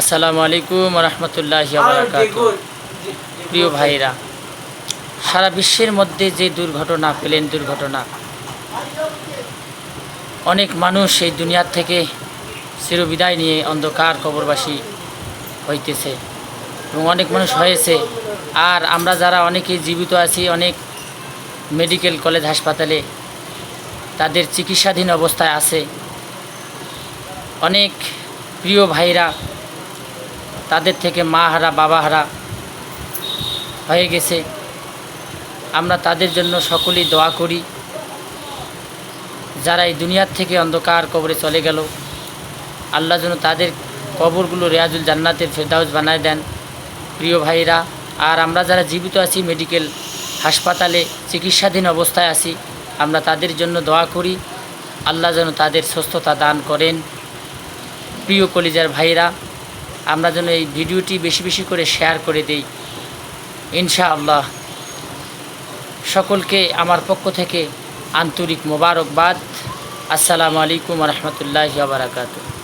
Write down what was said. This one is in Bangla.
আসসালামু আলাইকুম রহমতুল্লাহ প্রিয় ভাইরা সারা বিশ্বের মধ্যে যে দুর্ঘটনা প্লেন দুর্ঘটনা অনেক মানুষ এই দুনিয়ার থেকে চিরবিদায় নিয়ে অন্ধকার কবরবাসী হইতেছে এবং অনেক মানুষ হয়েছে। আর আমরা যারা অনেকেই জীবিত আছি অনেক মেডিকেল কলেজ হাসপাতালে তাদের চিকিৎসাধীন অবস্থায় আছে। অনেক প্রিয় ভাইরা তাদের থেকে মা হারা বাবা হারা হয়ে গেছে। আমরা তাদের জন্য সকলেই দোয়া করি। যারা এই দুনিয়ার থেকে অন্ধকার কবরে চলে গেল, আল্লাহ যেন তাদের কবরগুলো রেয়াজুল জান্নাতের ফেরদাউস বানায় দেন। প্রিয় ভাইরা আর আমরা যারা জীবিত আছি, মেডিকেল হাসপাতালে চিকিৎসাধীন অবস্থায় আছি, আমরা তাদের জন্য দোয়া করি। আল্লাহ যেন তাদের সুস্থতা দান করেন। প্রিয় কলিজার ভাইরা আমরা যেন এই ভিডিওটি বেশি বেশি করে শেয়ার করে দিই। ইনশাআল্লাহ। সকলকে আমার পক্ষ থেকে আন্তরিক মোবারকবাদ। আসসালামু আলাইকুম রহমতুল্লাহ বারাকাতু